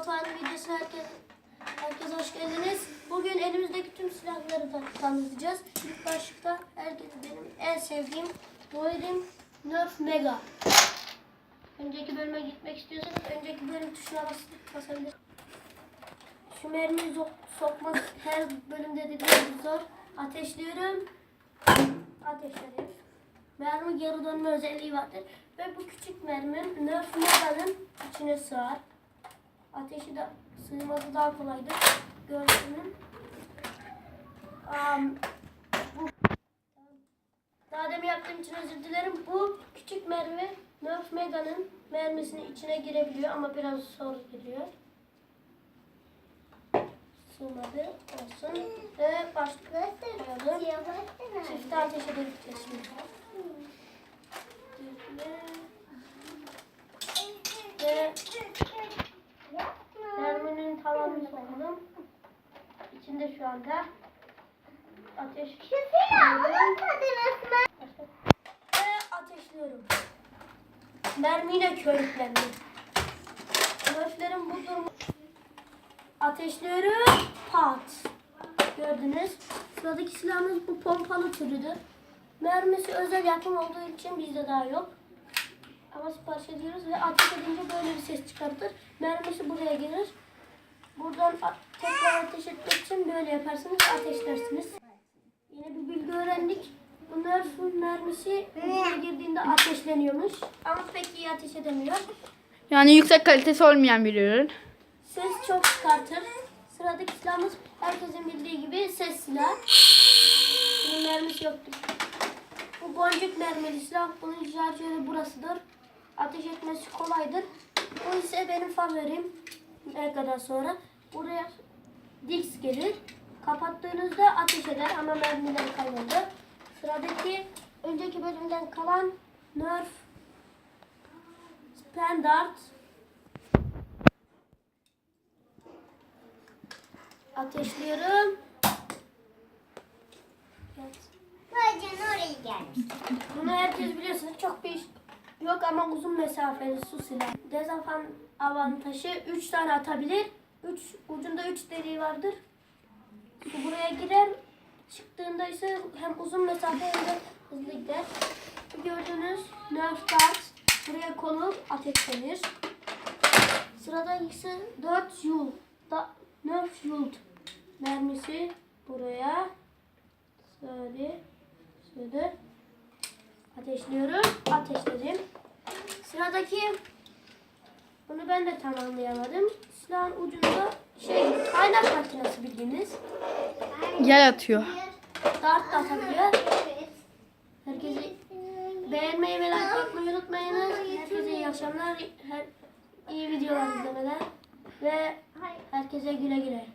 Batuhan'ın videosuna herkes, herkes hoş geldiniz. Bugün elimizdeki tüm silahları da tanıtacağız. İlk başlıkta herkes benim en sevdiğim Boyrim Nerf Mega. Önceki bölüme gitmek istiyorsanız önceki bölüm tuşuna basıp basabilirsiniz. Şu mermiyi sok- sokmak her bölümde dediğim gibi zor. Ateşliyorum. Ateşledim. Mermi geri dönme özelliği vardır. Ve bu küçük mermi Nerf Mega'nın içine sığar. Ateşi de sığması daha kolaydır. Gördüğünün. Am, bu, daha demin yaptığım için özür dilerim. Bu küçük mermi Nerf Mega'nın mermisinin içine girebiliyor ama biraz zor giriyor. Sığmadı. Olsun. Ve başlık koyalım. Çifte ateş edebileceğiz şimdi. Ve sokalım. İçinde şu anda ateş ve ateşliyorum. Mermiyle körüklendi. Nerflerin bu durumu ateşliyorum. Pat. Gördünüz. Sıradaki silahımız bu pompalı türüdür. Mermisi özel yapım olduğu için bizde daha yok. Ama sipariş ediyoruz ve ateş edince böyle bir ses çıkartır. Mermisi buraya girer. Buradan tekrar ateş etmek için böyle yaparsınız, ateşlersiniz. Yine bir bilgi öğrendik. Bu Nerf'ün mermisi buraya girdiğinde ateşleniyormuş. Ama pek iyi ateş edemiyor. Yani yüksek kalitesi olmayan bir ürün. Ses çok çıkartır. Sıradaki silahımız herkesin bildiği gibi ses silah. Bunun mermisi yoktur. Bu boncuk mermili silah. Bunun şarjörü burasıdır. Ateş etmesi kolaydır. Bu ise benim favorim. Ne kadar sonra. Buraya Dix gelir. Kapattığınızda ateş eder ama mermiler kayboldu. Sıradaki önceki bölümden kalan Nerf Standard Ateşliyorum. Evet. Bunu herkes biliyorsunuz. Çok bir yok ama uzun mesafeli su silah. Dezafan avantajı 3 tane atabilir. 3 ucunda 3 deliği vardır. Su buraya girer. Çıktığında ise hem uzun mesafe hem de hızlı gider. Gördüğünüz Nerf Dart buraya konur ateşlenir. Sırada ise 4 yul. Da, Nerf Yult mermisi buraya. Şöyle. Şöyle. Ateşliyorum. Ateşledim. Sıradaki bunu ben de tam anlayamadım. Silahın ucunda şey kaynak makinesi bildiğiniz. Yay atıyor. Dart da atabiliyor. Herkese beğenmeyi ve like atmayı unutmayınız. Herkese iyi akşamlar. Her, iyi videolar izlemeler. Ve herkese güle güle.